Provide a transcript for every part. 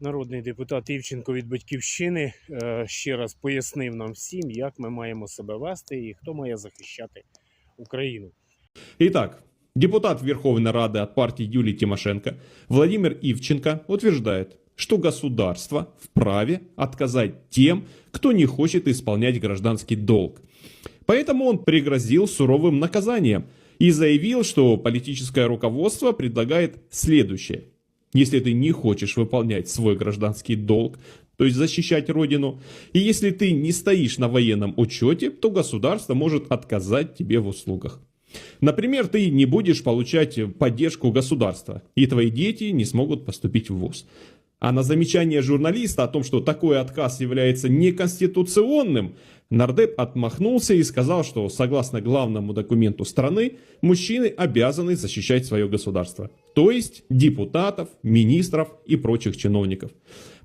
Народний депутат Івченко від Батьківщини е, ще раз пояснив нам всім, як ми маємо себе вести і хто має захищати Україну. Итак, депутат Верховной Рады от партии Юлии Тимошенко Владимир Ивченко утверждает, что государство вправе отказать тем, кто не хочет исполнять гражданский долг. Поэтому он пригрозил суровым наказанием и заявил, что политическое руководство предлагает следующее. Если ты не хочешь выполнять свой гражданский долг, то есть защищать родину, и если ты не стоишь на военном учете, то государство может отказать тебе в услугах. Например, ты не будешь получать поддержку государства, и твои дети не смогут поступить в ВУЗ. А на замечание журналиста о том, что такой отказ является неконституционным, Нардеп отмахнулся и сказал, что согласно главному документу страны, мужчины обязаны защищать свое государство. То есть депутатов, министров и прочих чиновников.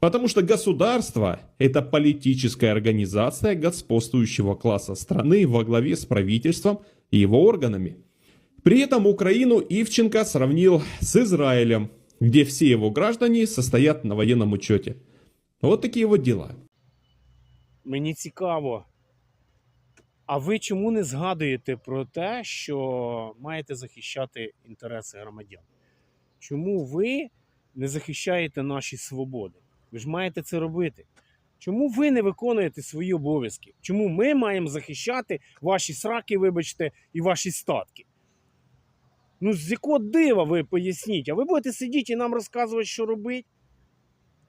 Потому что государство – это политическая организация господствующего класса страны во главе с правительством и его органами. При этом Украину Ивченко сравнил с Израилем, где все его граждане состоят на военном учете. Вот такие вот дела. Мені цікаво. А ви чому не згадуєте про те, що маєте захищати інтереси громадян? Чому ви не захищаєте наші свободи? Ви ж маєте це робити. Чому ви не виконуєте свої обов'язки? Чому ми маємо захищати ваші сраки, вибачте, і ваші статки? Ну, з якого дива ви поясніть? А ви будете сидіти і нам розказувати, що робити?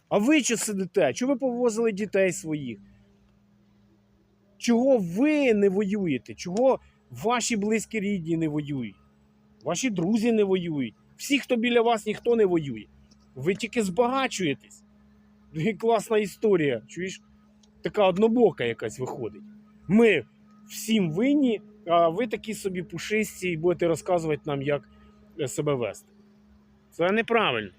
А ви що сидите? Чого ви повозили дітей своїх? Чого ви не воюєте? Чого ваші близькі рідні не воюють? Ваші друзі не воюють. Всі, хто біля вас, ніхто не воює. Ви тільки збагачуєтесь. І класна історія. Чуєш? Така однобока якась виходить. Ми всім винні, а ви такі собі пушисті і будете розказувати нам, як е, себе вести. Це неправильно.